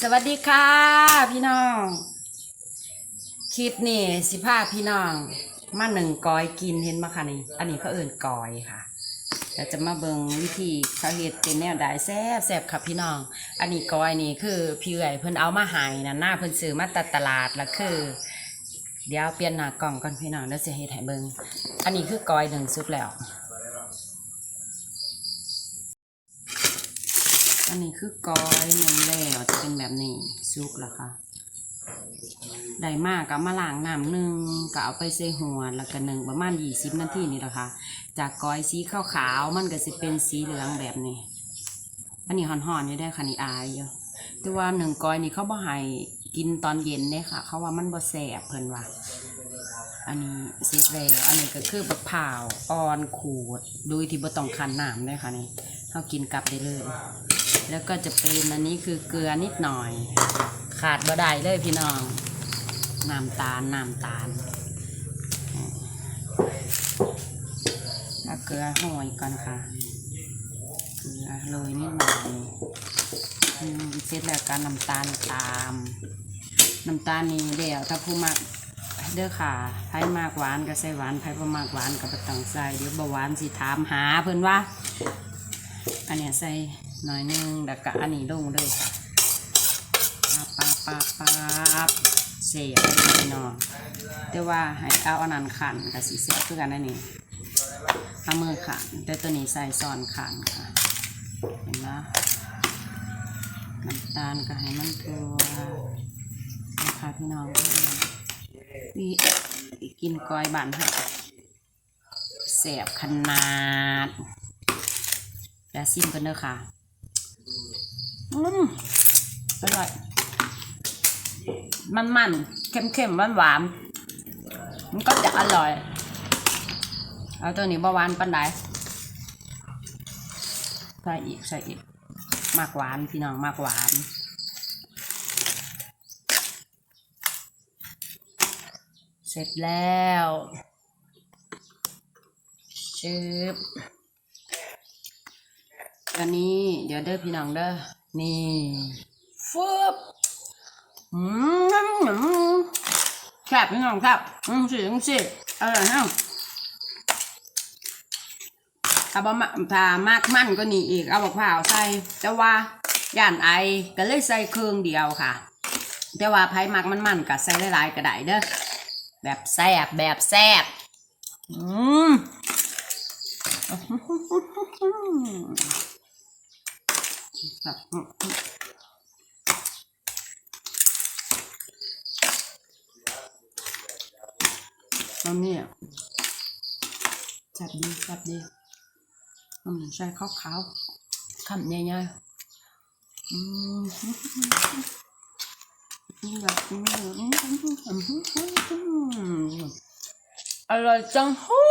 สวัสดีค่ะ พี่น้อง คลิปนี่สิพาพี่น้อง มาหนึ่งกอยกินเห็นมาค่ะนี่ อันนี้เขาเอิ่นกอยค่ะเราจะมาเบิงวิธีเขาเฮ็ดเป็นแนวใดแซ่บแซ่บค่ะพี่น้อง อันนี้กอยนี่คือพี่เอ๋ยเพิ่นเอามาหายนะหน้าเพิ่นซื้อมาตัดตลาดแล้วคือ เดี๋ยวเปลี่ยนหน้ากล่องก่อนพี่น้องแล้วจะเฮ็ดให้เบิงอันนี้คือกอยหนึ่งซุปแล้ว อันนี้คือกอยหนึ่งแล้วจะเป็นแบบนี้ซุปแล้วค่ะได้มากก็มาล้างน้ำหนึ่งก็เอาไปใส่หัวแล้วก็หนึ่งประมาณยี่สิบนาทีนี่แหละค่ะ จากกอยสีขาวๆมันก็จะเป็นสีเหลืองแบบนี้ อันนี้ห่อนๆอยู่ได้ค่ะนี่อายอยู่แต่ว่าหนึ่งกอยนี่เขาบ่ให้กินตอนเย็นเด้ค่ะ เขาว่ามันบ่แสบเพิ่นว่าอันนี้เสร็จแล้วอันนี้ก็คือบักพาอ่อนขูดโดยที่บ่ต้องคันน้ำเลยค่ะนี่เขากินกลับได้เลย แล้วก็จะเป็นอันนี้คือเกลือนิดหน่อย ขาดบ่ได้เลยพี่น้องน้ำตาลน้ำตาลเอาเกลือห่อยก่อนค่ะ เกลือโรยนิดหน่อยเสร็จแล้วก็น้ำตาลตาม น้ำตาลนี่เดี๋ยวถ้าผู้มักเด้อค่ะไผมากหวานก็ใส่หวานไผบ่มากหวานก็บ่ต้องใส่เดี๋ยวบาหวานสิถามหาเพิ่นว่า อันเนี้ยใส่ หน่อยหนึงแล้วก็อันนี้ลงเลยค่ะปาปาปาปาเสียบเลยเนาะแต่ว่าให้เอาอันนั้นขันกับสีเสียบคือกันนั่นนี่เอามือขันแต่ตัวนี้ใส่ซ้อนขันค่ะเห็นไหมน้ำตาลก็ให้มันตัวนะคะพี่น้องวิกินกอยบานค่ะแสบขนาดแล้วซิมกันเนอะค่ะ อืมอร่อย มันมันๆเค็มๆหวานหวานๆมันก็จะอร่อย เอาตัวนี้บหวานปันไดใส่อีกใส่อีก มากหวานพี่น้องมากหวานเสร็จแล้วชืบอันนี้เดี๋ยวเด้อพี่น้องเด้อ นี่ฟึบอืมแคบพี่น้องแคบอืมสิอืมสิเออฮะถ้าบ่มาถ้ามากมันก็นี่อีก เอาบักพร้าวใส่ แต่ว่าย่านไอก็เลยใส่เครื่องเดียวค่ะ แต่ว่าไผ่มักมันมันๆก็ใส่หลายๆก็ได้เด้อ แบบแซ่บแบบแซ่บอืม แบบมันนี่อะจับดีจับดีอืมใส่ขาวขาวคำใหญ่ๆอืมแบบอืมอร่อยจังฮู้